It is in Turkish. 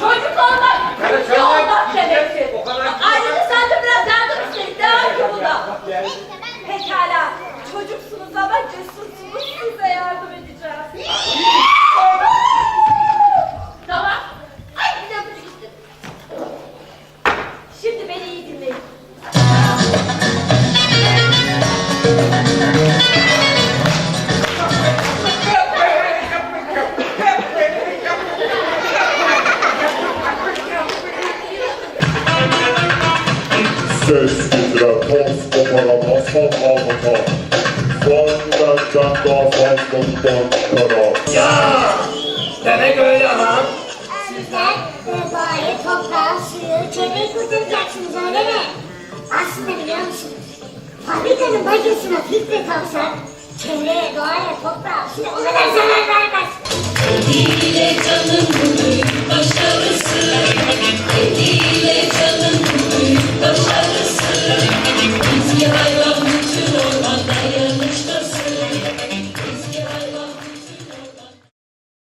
Çocuk olmak. Evet. Ya! Demek öyle ha? Sizler doğayı, toprağı, suyu, çevreyi kurtaracaksınız öyle mi? Aslında biliyor musunuz? Fabrikanın bacasına filtre taksak çevreye, doğaya, toprağa, suya o kadar zarar vermez. Canın büyük